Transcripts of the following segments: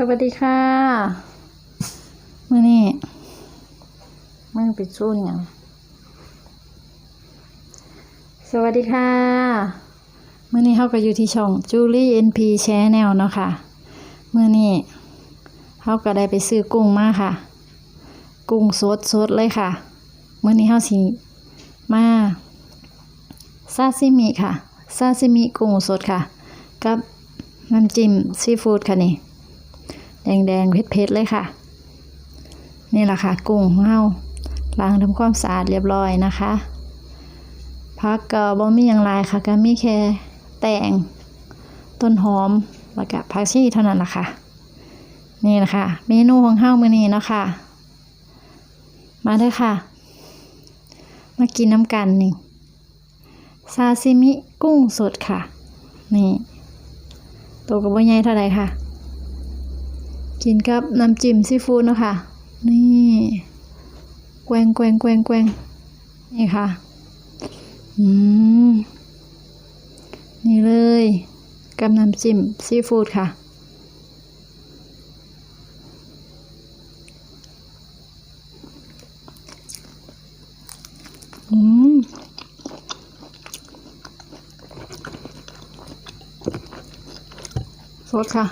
สวัสดีค่ะมื่อนี้มื่อปิดสู้อย่างสวัสดีค่ะมื่อนี้เขาก็อยู่ที่ช่อง Julie NP Channel เนาะค่ะมื่อนี้เขาก็ได้ไปซื้อกุ้งมาค่ะ กุ้งสดสดเลยค่ะมื่อนี้เขาสิมาซาซิมิค่ะซาซิมิกุ้งสดค่ะ กับน้ำจิ้มซีฟู้ดค่ะนี่ แดงๆเผ็ดๆเลยค่ะ นี่แหละค่ะ กุ้งของเราล้างทำความสะอาดเรียบร้อยนะคะผักก็บ่มีอย่างไรค่ะก็มีแค่แตงต้นหอมแล้วก็ผักชีเท่านั้นละค่ะ นี่แหละคะเมนูของเฮามื้อนี้เนาะค่ะ มาเด้อค่ะ มากินน้ำกันนี่ซาซิมิกุ้งสดค่ะ นี่ ตัวกับว่าใหญ่เท่าไรค่ะ กินกับน้ำจิ้มซีฟู้ดนะคะ นี่แกวงแกวงแกวงแกวงนี่ค่ะ อืม นี่เลยกับน้ำจิ้มซีฟู้ดค่ะอืมสดค่ะ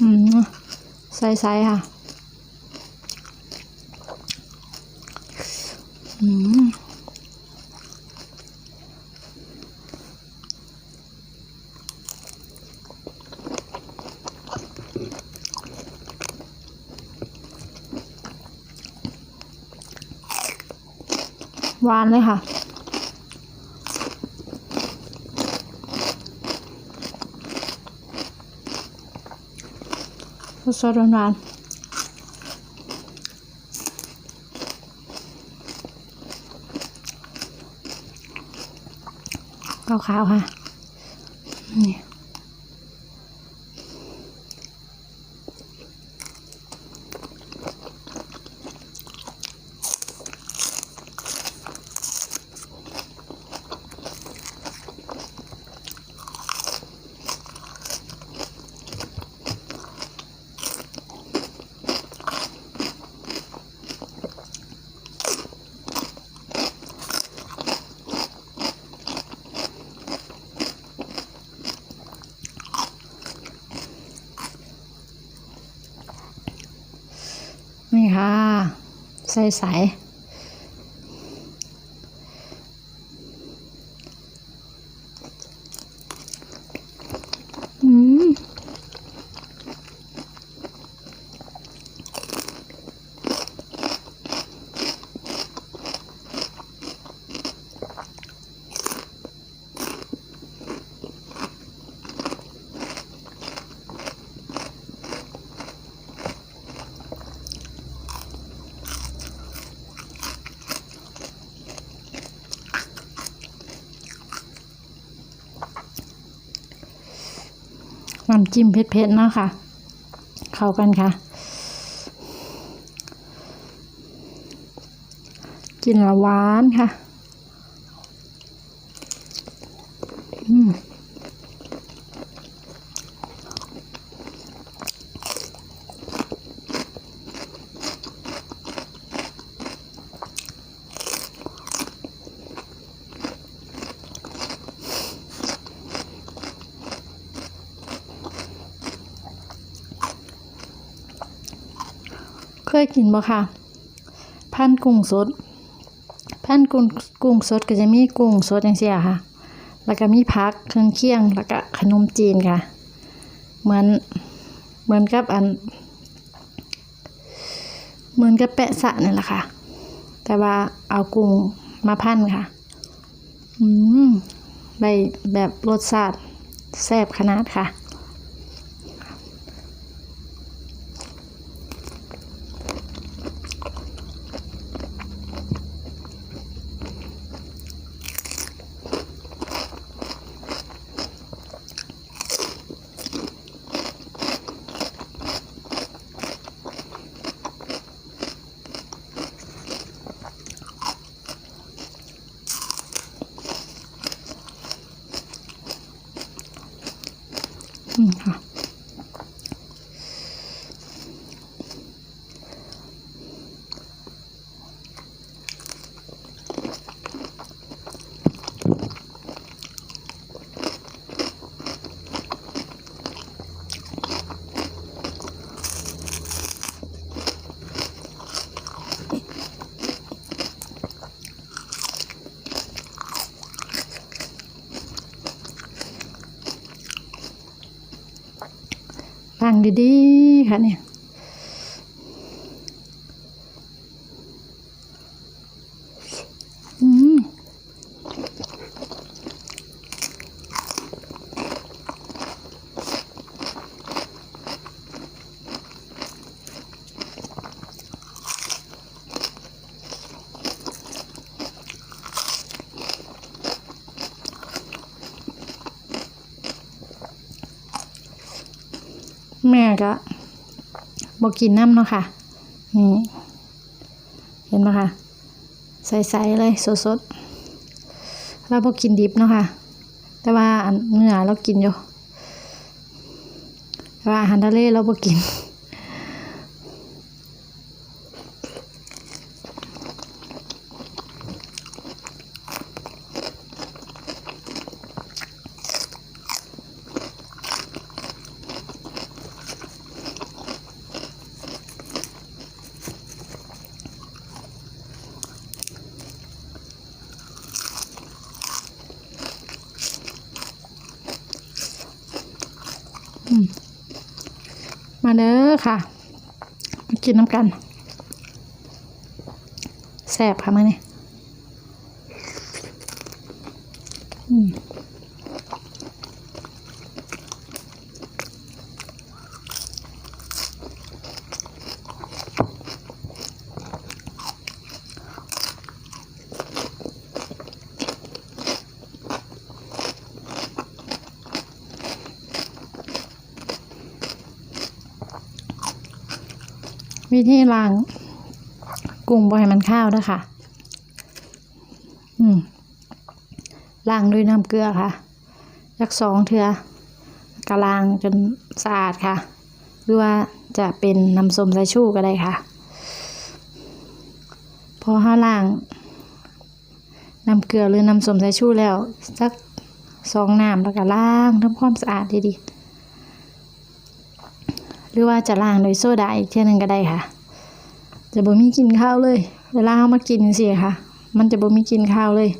อืม ใส่ใส่ค่ะอืมหวานเลยค่ะ สดๆหวานๆขาวๆค่ะ นี่ค่ะใส่ใน้ำจิ้มเผ็ดๆนะค่ะเข้ากันค่ะ กินละหวานค่ะ ยกินบ่ค่ะ พันกุ้งสด พันกุ้งกุ้งสดก็จะมีกุ้งสดอย่างเสียค่ะ แล้วก็มีผักเครื่องเคียง แล้วก็ขนมจีนค่ะ เหมือนเหมือนกับอัน เหมือนกับแปะสะนี่แหละค่ะ แต่ว่าเอากุ้งมาพันค่ะ อืมได้แบบรสชาติแซ่บขนาดค่ะ ดีๆค่ะเนี่ย อืม แม่ก็ บกินน้ำเนาะค่ะ นี่ เห็นไหมคะใสๆเลยสดๆเราบอกกินดิบเนาะค่ะ แต่ว่าเนื้อเรากินอยู่แต่ว่าอาหารทะเลเราบกิน เด้อค่ะ มากินน้ำกันแซ่บค่ะมาเนี่ย วิธีล้างกุ้งบ่ให้มันข้าวเด้อค่ะอืมล้างด้วยน้ำเกลือค่ะยักสองเทือกะล้างจนสะอาดค่ะ หรือว่าจะเป็นน้ำส้มสายชูก็ได้ค่ะ พอห้าล้างน้ำเกลือหรือน้ำส้มสายชูแล้วสักสองน้ำแล้วก็ล้างทำความสะอาดดีๆ หรือว่าจะล้างโดยโซดาอีกเท่านึงก็ได้ค่ะ จะบ่มีกินข้าวเลย เวลาเอามากินสิค่ะ มันจะบ่มีกินข้าวเลย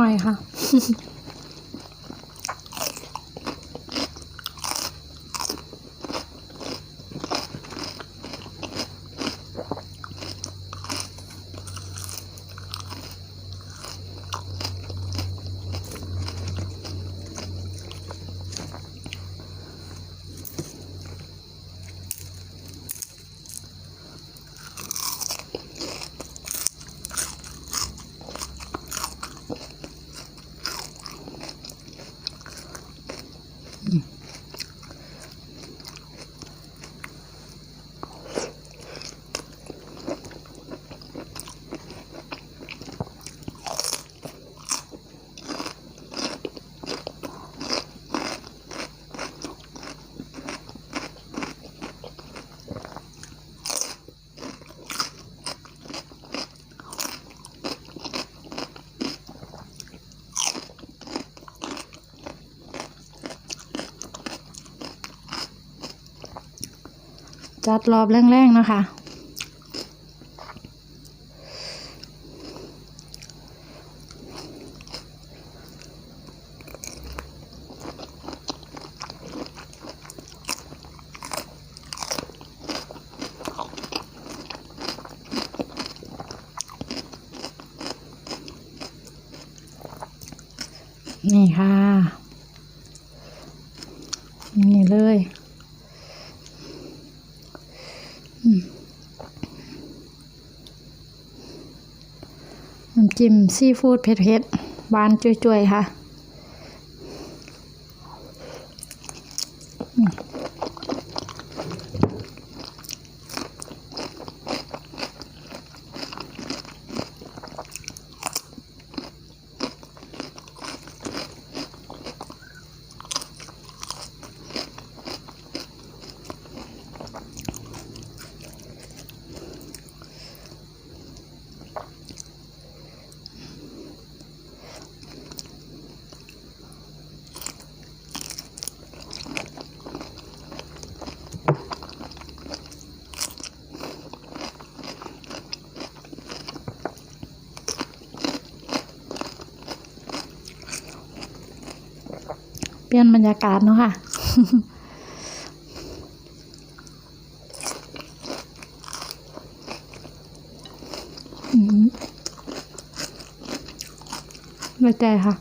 หน่อยค่ะ จัดรอบแรงๆนะคะ นี่ค่ะ นี่เลย น้ำ จิ้มซีฟู้ดเผ็ดๆหวานจุยๆค่ะ เปลี่ยนบรรยากาศเนาะค่ะไม่ใจค่ะ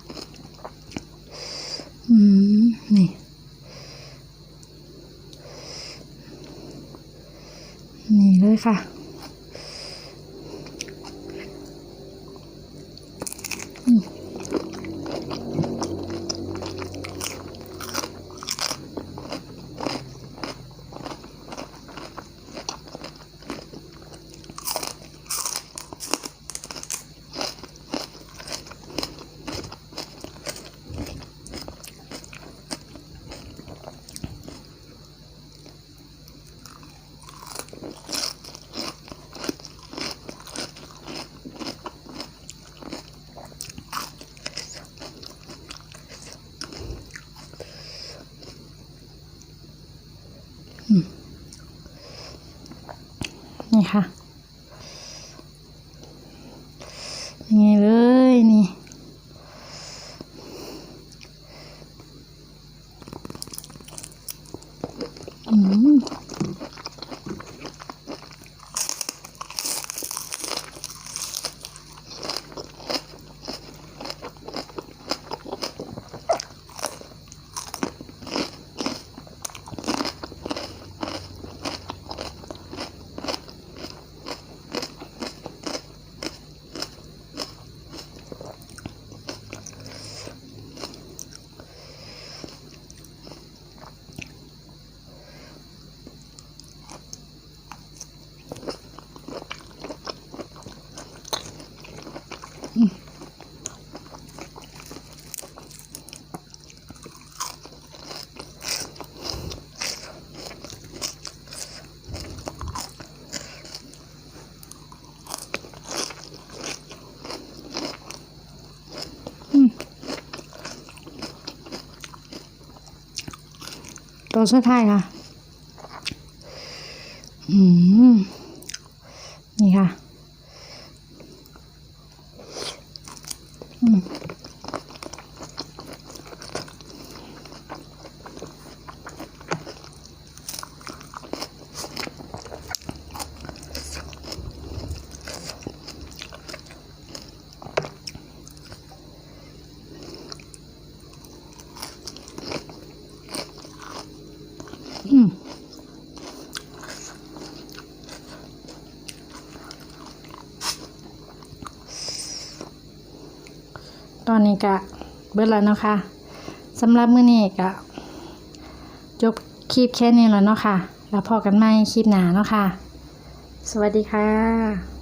อืม นี่ นี่เลยค่ะ นี่ค่ะ นี่เลยนี่ อื ตัวสุดท้ายค่ะ อืม นี่ค่ะ อืม อืม กะเบิดแล้วเนาะค่ะสำหรับมื้อนี้ก็จบคลิปแค่นี้แล้วเนาะค่ะ แล้วพอกันใหม่คลิปหน้าเนาะค่ะ สวัสดีค่ะ